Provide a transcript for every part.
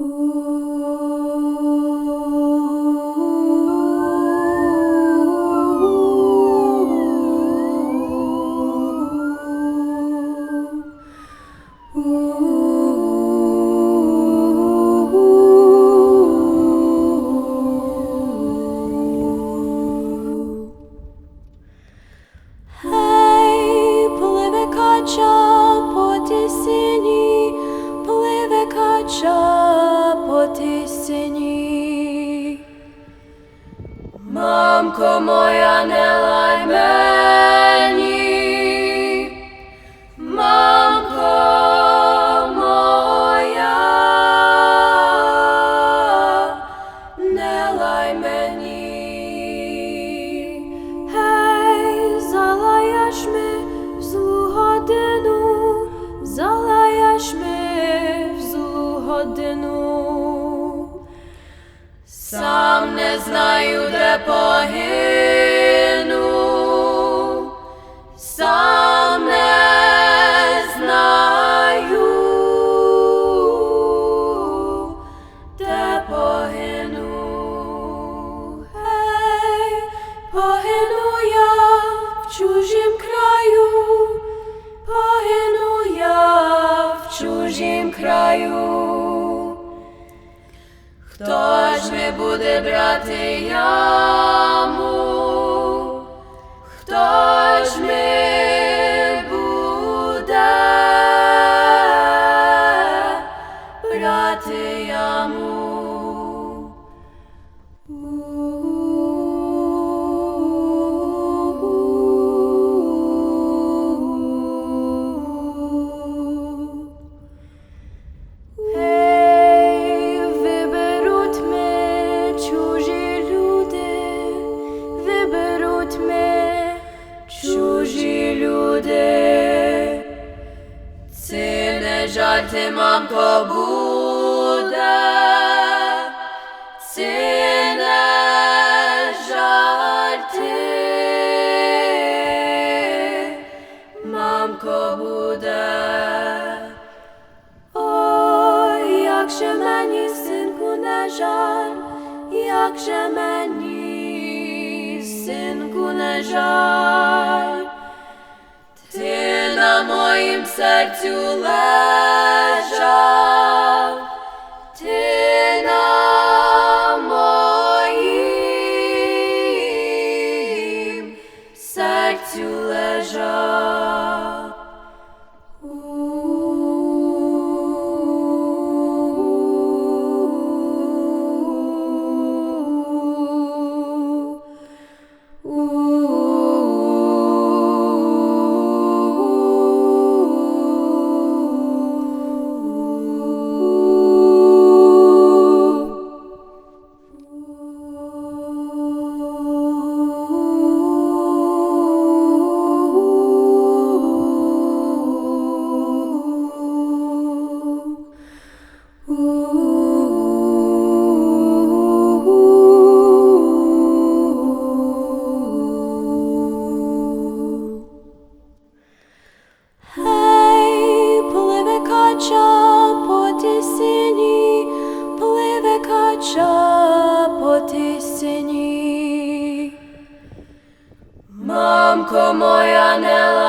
Ooh. Ми в злу годину. Сам не знаю, де погину, буде брати яму? Мамко, буде. Ой, як же мені, синку, не жаль, як же мені, синку, не жаль, моїм серцю лежав, ти на моїм серцю лежав. Мамко моя, не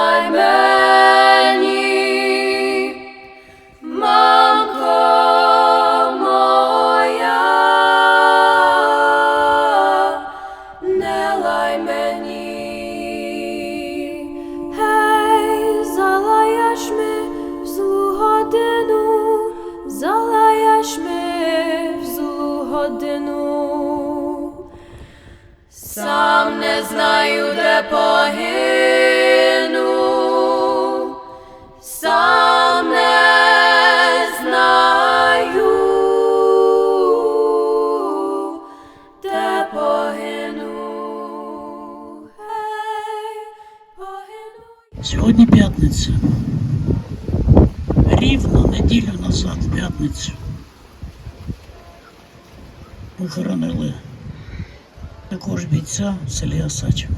де погину, сам не знаю, де погину. Гей, погину. Сьогодні п'ятниця. Рівно неділю назад, п'ятницю. Похоронили також бійця в селі Осачево.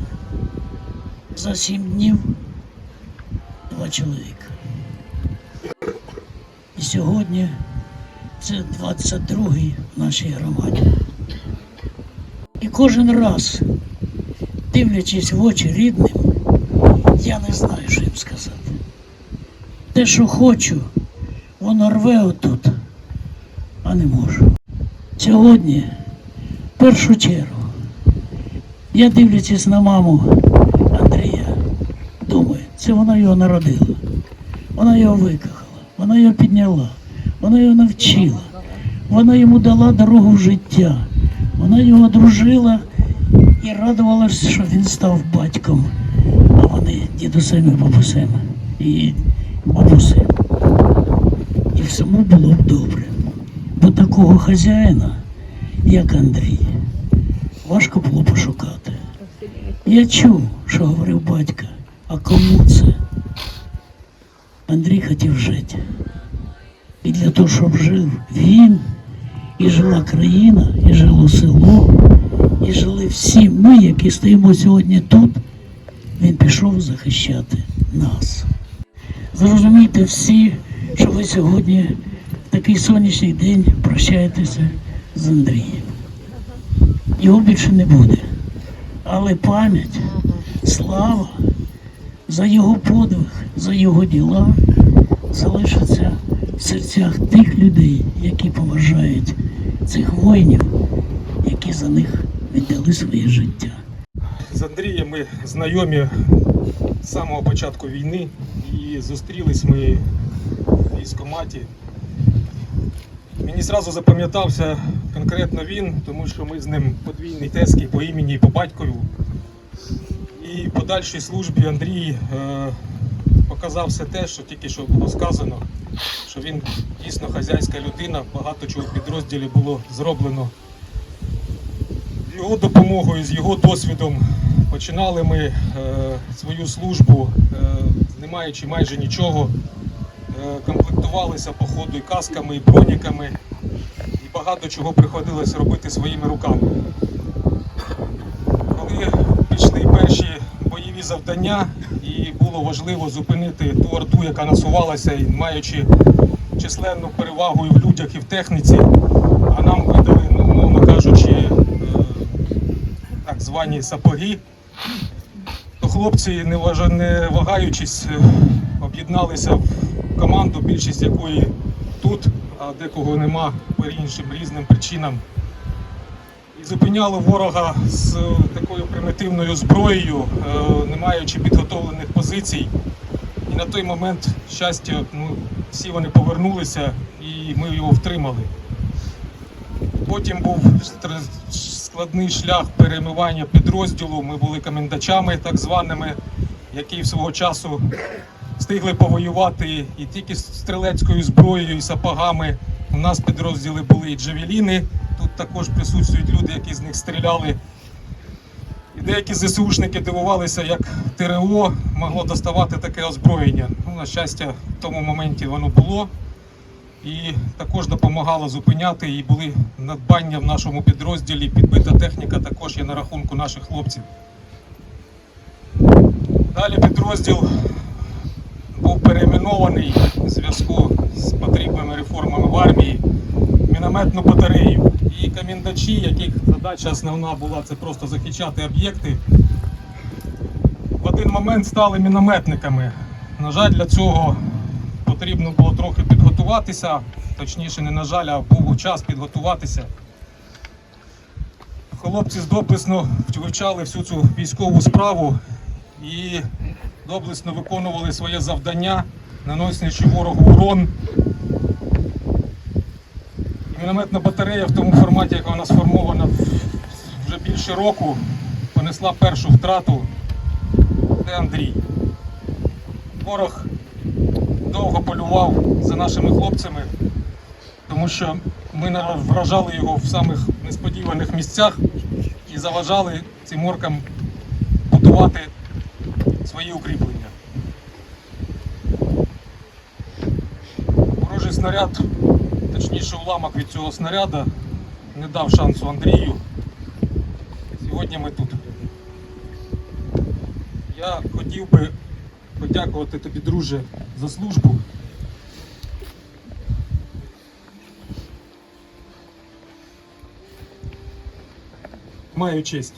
За сім днів два чоловіка. І сьогодні Це 22-й в нашій громаді. І кожен раз, дивлячись в очі рідним, я не знаю, що їм сказати. Те, що хочу, воно рве отут, а не можу. Сьогодні, в першу чергу, я дивлячись на маму Андрія, думаю, це вона його народила. Вона його викохала, вона його підняла, вона його навчила, вона йому дала дорогу в життя, вона його дружила і радувалася, що він став батьком, а вони дідусем і бабусем і бабусем. І всьому було б добре. Бо такого хазяїна, як Андрій, важко було пошукати. Я чув, що говорив батько, а кому це? Андрій хотів жити. І для того, щоб жив він, і жила країна, і жило село, і жили всі ми, які стоїмо сьогодні тут, він пішов захищати нас. Зрозумійте всі, що ви сьогодні в такий сонячний день прощаєтеся з Андрієм. Його більше не буде. Але пам'ять, слава за його подвиг, за його діла залишиться в серцях тих людей, які поважають цих воїнів, які за них віддали своє життя. З Андрієм ми знайомі з самого початку війни і зустрілись ми в військкоматі. Мені зразу запам'ятався конкретно він, тому що ми з ним подвійний тески по імені і по батькові. І в подальшій службі Андрій е, показав все те, що тільки що було сказано, що він дійсно хазяйська людина, багато чого в підрозділі було зроблено з його допомогою, з його досвідом починали ми е, свою службу, е, не маючи майже нічого. Е, комплектувалися по ходу і касками, і броніками, і багато чого приходилось робити своїми руками. Коли пішли перші бойові завдання, і було важливо зупинити ту орду, яка насувалася, і маючи численну перевагу і в людях, і в техніці, а нам видали, ну, мовно кажучи, е, так звані сапоги, то хлопці, не, вагаючись, е, об'єдналися команду, більшість якої тут, а декого нема по іншим різним причинам. І зупиняли ворога з такою примітивною зброєю, е, не маючи підготовлених позицій. І на той момент щастя, ну, всі вони повернулися і ми його втримали. Потім був складний шлях перейменування підрозділу. Ми були комендачами так званими, які свого часу встигли повоювати і тільки з стрілецькою зброєю і сапогами. У нас підрозділи були і джавеліни. Тут також присутствують люди, які з них стріляли. І деякі ЗСУшники дивувалися, як ТРО могло доставати таке озброєння. Ну, на щастя, в тому моменті воно було. І також допомагало зупиняти, і були надбання в нашому підрозділі. Підбита техніка також є на рахунку наших хлопців. Далі підрозділ перейменований у зв'язку з потрібними реформами в армії мінометну батарею. І комендачі, яких задача основна була це просто захищати об'єкти, в один момент стали мінометниками. На жаль, для цього потрібно було трохи підготуватися, точніше, не на жаль, а був час підготуватися. Хлопці доблесно вивчали всю цю військову справу і доблесно виконували своє завдання, наносячи ворогу урон. Мінометна батарея в тому форматі, яка вона сформована вже більше року, понесла першу втрату. Це Андрій. Ворог довго полював за нашими хлопцями, тому що ми вражали його в самих несподіваних місцях і заважали цим оркам будувати свої укріплення. снаряд, точніше уламок від цього снаряда, не дав шансу Андрію. Сьогодні ми тут. Я хотів би подякувати тобі, друже, за службу. Маю честь.